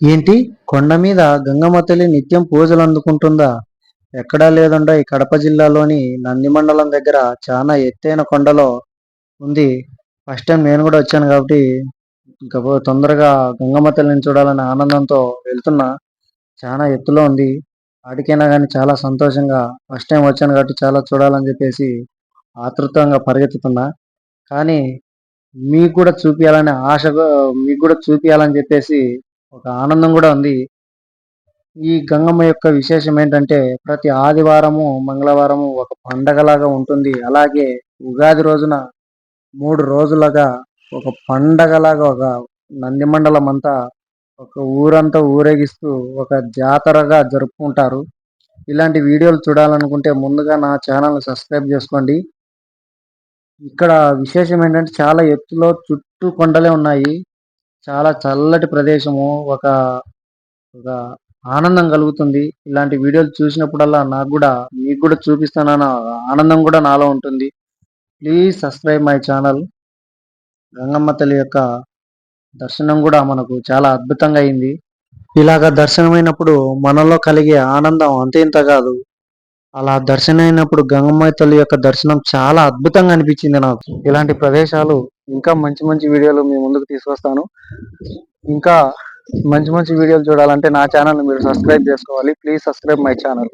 ఏంటి? కొండ మీద గంగమ్మ తల్లి నిత్యం పూజలు అందుకుంటుందా? ఎక్కడా లేకుండా ఈ కడప జిల్లాలోని నంది మండలం దగ్గర చాలా ఎత్తైన కొండలో ఉంది. ఫస్ట్ టైం నేను కూడా వచ్చాను కాబట్టి ఇంకా తొందరగా గంగమ్మ తల్లిని చూడాలనే ఆనందంతో వెళ్తున్నా. చాలా ఎత్తులో ఉంది. వాటికైనా కానీ చాలా సంతోషంగా ఫస్ట్ టైం వచ్చాను కాబట్టి చాలా చూడాలని చెప్పేసి ఆతృతంగా పరిగెత్తుతున్నా. కానీ మీకు కూడా చూపించాలనే ఆశ మీకు కూడా చూపించాలని చెప్పేసి ఒక ఆనందం కూడా ఉంది. ఈ గంగమ్మ యొక్క విశేషం ఏంటంటే ప్రతి ఆదివారము మంగళవారము ఒక పండగలాగా ఉంటుంది. అలాగే ఉగాది రోజున మూడు రోజులుగా ఒక పండగలాగా ఒక నంది మండలం అంతా ఒక ఊరంతా ఊరేగిస్తూ ఒక జాతరగా జరుపుకుంటారు. ఇలాంటి వీడియోలు చూడాలనుకుంటే ముందుగా నా ఛానల్ని సబ్స్క్రైబ్ చేసుకోండి. ఇక్కడ విశేషం ఏంటంటే చాలా ఎత్తులో చుట్టూ కొండలే ఉన్నాయి. చాలా చల్లటి ప్రదేశము. ఒక ఒక ఆనందం కలుగుతుంది. ఇలాంటి వీడియోలు చూసినప్పుడల్లా నాకు కూడా మీకు కూడా చూపిస్తానన్న ఆనందం కూడా నాలో ఉంటుంది. Please subscribe my channel. Gangamma తల్లి యొక్క దర్శనం కూడా మనకు చాలా అద్భుతంగా అయింది. ఇలాగ దర్శనమైనప్పుడు మనలో కలిగే ఆనందం అంతే ఇంత కాదు. అలా దర్శనం అయినప్పుడు గంగమ్మ తల్లి యొక్క దర్శనం చాలా అద్భుతంగా అనిపించింది నాకు. ఇలాంటి ప్రదేశాలు ఇంకా మంచి మంచి వీడియోలు మీ ముందుకు తీసుకొస్తాను. ఇంకా మంచి మంచి వీడియోలు చూడాలంటే నా ఛానల్ మీరు సబ్స్క్రైబ్ చేసుకోవాలి. Please subscribe my channel.